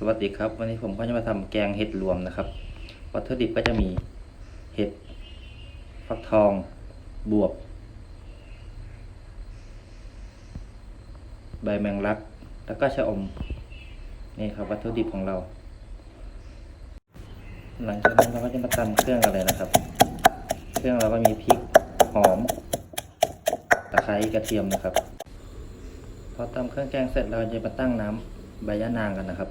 สวัสดีครับวันนี้ผมก็จะมาทำแกงเห็ดรวมนะครับวัตถุดิบก็จะมีเห็ดฟักทองบวบ ใบแมงลัก แล้วก็ชะอมนี่ครับวัตถุดิบของเรา หลังจากนั้นเราก็จะมาตำเครื่องกันเลยนะครับ เครื่องเราก็มีพริกหอมตะไคร้กระเทียมนะครับพอตำเครื่องแกงเสร็จเราจะมาตั้งน้ำ ใบยะนางกันนะครับ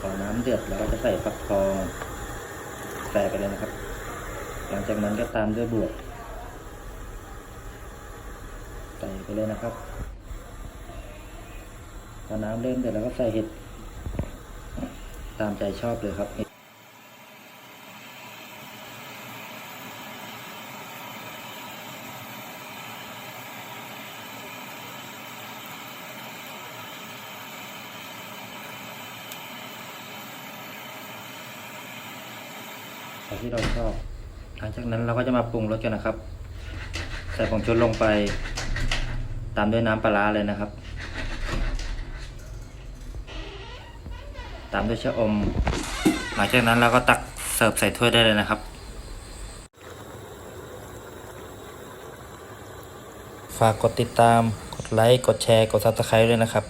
พอน้ำเดือดเราก็จะใส่ฟักทองใส่ไปเลยนะครับ หลังจากนั้นก็ตามด้วยบวบใส่ไปเลยนะครับพอน้ำเริ่มเดือดเราก็ใส่เห็ดตามใจชอบเลยครับ แบที่เราชอบ หลังจากนั้นเราก็จะมาปรุงรสกันนะครับ ใส่ผงชูรสลงไป ตามด้วยน้ำปลาร้าเลยนะครับ ตามด้วยชะอม หลังจากนั้นเราก็ตักเสิร์ฟใส่ถ้วยได้เลยนะครับ ฝากกดติดตาม กดไลค์ กดแชร์ กดซับสไครต์ด้วยนะครับ